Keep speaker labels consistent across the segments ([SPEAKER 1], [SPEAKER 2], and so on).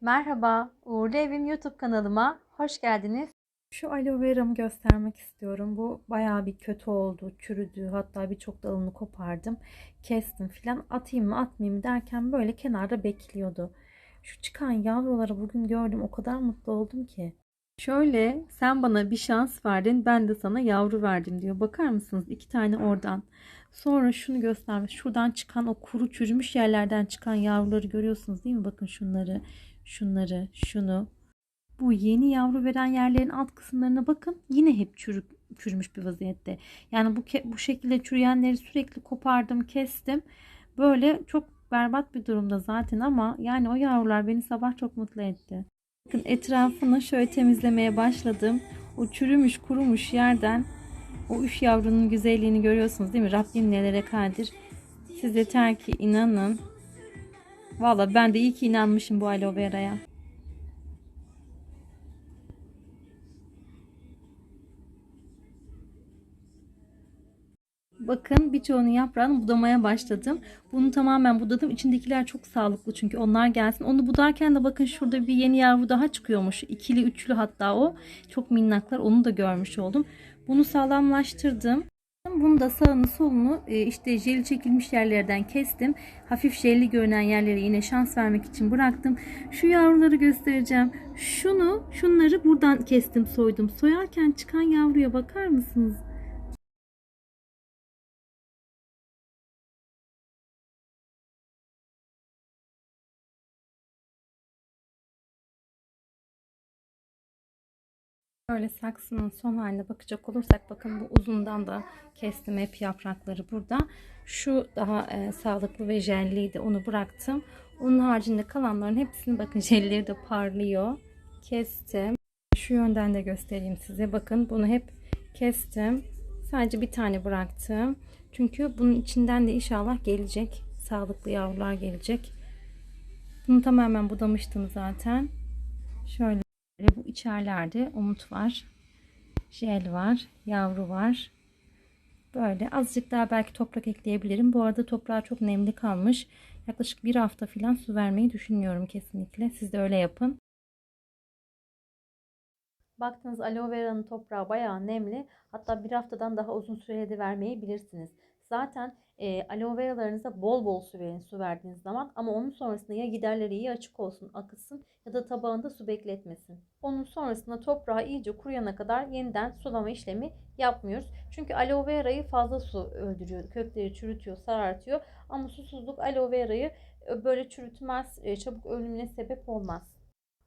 [SPEAKER 1] Merhaba, Uğurlu Evim YouTube kanalıma hoş geldiniz. Şu aloe vera'mı göstermek istiyorum. Bu bayağı bir kötü oldu, çürüdü. Hatta birçok dalını kopardım, kestim filan. Atayım mı atmayayım mı derken böyle kenarda bekliyordu. Şu çıkan yavruları bugün gördüm. O kadar mutlu oldum ki. Şöyle sen bana bir şans verdin ben de sana yavru verdim diyor. Bakar mısınız? İki tane oradan. Sonra şunu göstermiş. Şuradan çıkan o kuru çürümüş yerlerden çıkan yavruları görüyorsunuz değil mi? Bakın şunları, şunları, şunu. Bu yeni yavru veren yerlerin alt kısımlarına bakın. Yine hep çürük, çürümüş bir vaziyette. Yani bu bu şekilde çürüyenleri sürekli kopardım, kestim. Böyle çok berbat bir durumda zaten ama yani o yavrular beni sabah çok mutlu etti. Bakın etrafını şöyle temizlemeye başladım. O çürümüş, kurumuş yerden o üç yavrunun güzelliğini görüyorsunuz değil mi? Rabbim nelere kadir. Siz yeter ki inanın. Valla ben de iyi ki inanmışım bu aloe vera'ya. Bakın birçoğunun yaprağını budamaya başladım. Bunu tamamen budadım. İçindekiler çok sağlıklı çünkü onlar gelsin. Onu budarken de bakın şurada bir yeni yavru daha çıkıyormuş. İkili üçlü hatta o. Çok minnaklar onu da görmüş oldum. Bunu sağlamlaştırdım. Bunu da sağını solunu e, işte jeli çekilmiş yerlerden kestim. Hafif jelli görünen yerlere yine şans vermek için bıraktım. Şu yavruları göstereceğim. Şunu, şunları buradan kestim, soydum. Soyarken çıkan yavruya bakar mısınız? Böyle saksının son haline bakacak olursak bakın bu uzundan da kestim hep yaprakları burada. Şu daha e, sağlıklı ve jelliydi onu bıraktım. Onun haricinde kalanların hepsini bakın jelleri de parlıyor. Kestim. Şu yönden de göstereyim size. Bakın bunu hep kestim. Sadece bir tane bıraktım. Çünkü bunun içinden de inşallah gelecek. Sağlıklı yavrular gelecek. Bunu tamamen budamıştım zaten. Şöyle bu içerlerde umut var. Jel var. Yavru var. Böyle azıcık daha belki toprak ekleyebilirim. Bu arada toprağı çok nemli kalmış. Yaklaşık bir hafta falan su vermeyi düşünüyorum kesinlikle. Siz de öyle yapın. Baktınız aloe vera'nın toprağı bayağı nemli. Hatta bir haftadan daha uzun sürede vermeyi bilirsiniz. Zaten e, aloe vera'larınıza bol bol su verin su verdiğiniz zaman ama onun sonrasında ya giderleri iyi açık olsun akıtsın ya da tabağında su bekletmesin. Onun sonrasında toprağı iyice kuruyana kadar yeniden sulama işlemi yapmıyoruz. Çünkü aloe vera'yı fazla su öldürüyor. Kökleri çürütüyor, sarartıyor. Ama susuzluk aloe vera'yı e, böyle çürütmez, e, çabuk ölümüne sebep olmaz.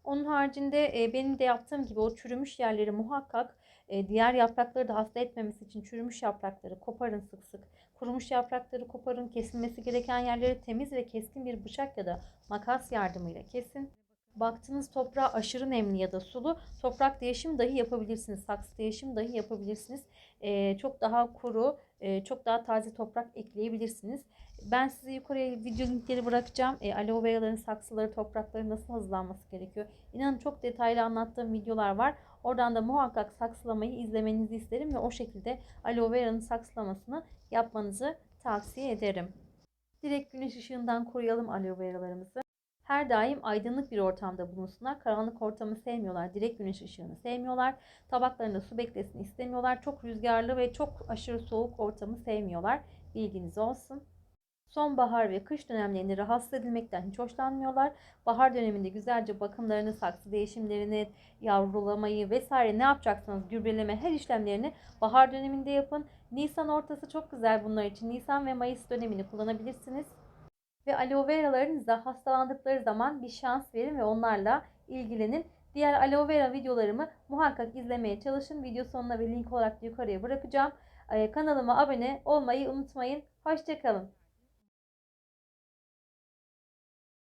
[SPEAKER 1] Onun haricinde e, benim de yaptığım gibi o çürümüş yerleri muhakkak e, diğer yaprakları da hasta etmemesi için çürümüş yaprakları koparın sık sık. Kurumuş yaprakları koparın. Kesilmesi gereken yerleri temiz ve keskin bir bıçak ya da makas yardımıyla kesin. Baktığınız toprağa aşırı nemli ya da sulu toprak değişimi dahi yapabilirsiniz. Saksı değişimi dahi yapabilirsiniz. Ee, çok daha kuru, e, çok daha taze toprak ekleyebilirsiniz. Ben size yukarıya video linkleri bırakacağım. E, aloe vera'ların saksıları, toprakları nasıl hazırlanması gerekiyor. İnanın çok detaylı anlattığım videolar var. Oradan da muhakkak saksılamayı izlemenizi isterim ve o şekilde aloe vera'nın saksılamasını yapmanızı tavsiye ederim. Direkt güneş ışığından koruyalım aloe vera'larımızı. Her daim aydınlık bir ortamda bulunsunlar. Karanlık ortamı sevmiyorlar. Direkt güneş ışığını sevmiyorlar. Tabaklarında su beklesin istemiyorlar. Çok rüzgarlı ve çok aşırı soğuk ortamı sevmiyorlar. Bilginiz olsun. Sonbahar ve kış dönemlerinde rahatsız edilmekten hiç hoşlanmıyorlar. Bahar döneminde güzelce bakımlarını, saksı değişimlerini, yavrulamayı vesaire ne yapacaksanız gübreleme her işlemlerini bahar döneminde yapın. Nisan ortası çok güzel bunlar için. Nisan ve Mayıs dönemini kullanabilirsiniz. Ve aloe vera'larınıza hastalandıkları zaman bir şans verin ve onlarla ilgilenin. Diğer aloe vera videolarımı muhakkak izlemeye çalışın. Video sonuna ve link olarak yukarıya bırakacağım. Kanalıma abone olmayı unutmayın. Hoşçakalın.